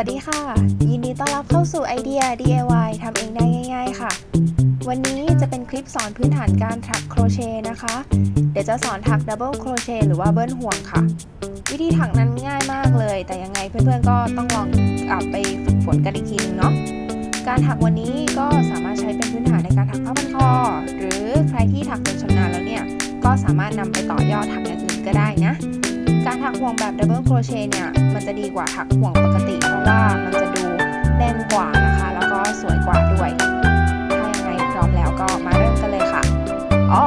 วัสดีค่ะ ยินดีต้อนรับเข้าสู่ไอเดีย DIY ทำเองได้ง่าย ๆ ค่ะ วันนี้จะเป็นคลิปสอนพื้นฐานการถักโครเชต์นะคะ เดี๋ยวจะสอนถักดับเบิลโครเชต์หรือว่าเบิ้ลห่วงค่ะ วิธีถักนั้นง่ายมากเลย แต่ยังไงเพื่อนๆก็ต้องลองกลับไปฝึกฝนกันอีกทีนึงเนาะการถักวันนี้ก็สามารถใช้เป็นพื้นฐานในการถักผ้าพันคอ หรือใครที่ถักจนชำนาญแล้วเนี่ยก็สามารถนำไปต่อยอดถักอย่างอื่นก็ได้นะ ถักห่วงแบบดับเบิลโครเชต์เนี่ย มันจะดีกว่าถักห่วงปกติ เพราะว่ามันจะดูแน่นกว่านะคะ แล้วก็สวยกว่าด้วย ถ้ายังไงพร้อมแล้วก็มาเริ่มกันเลยค่ะ อ๋อ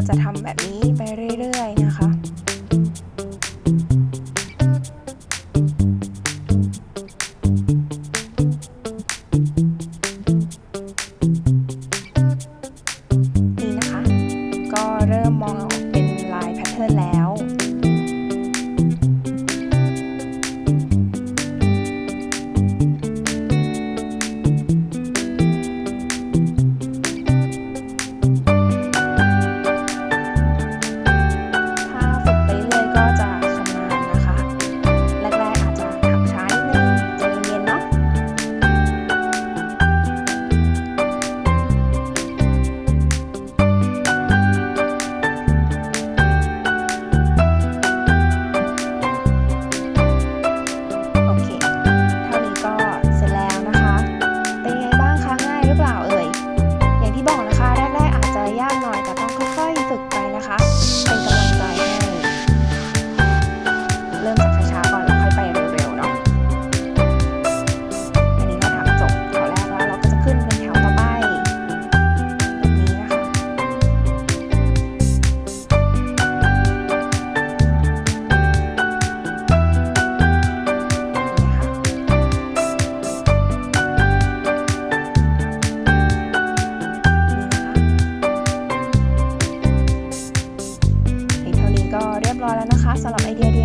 ก็จะทำแบบนี้ไปเรื่อยๆนะคะนี่นะคะ ก็เริ่มมองเป็นลายแพทเทิร์นแล้ว ค่อยฝึกไปนะคะ คะสำหรับไอเดีย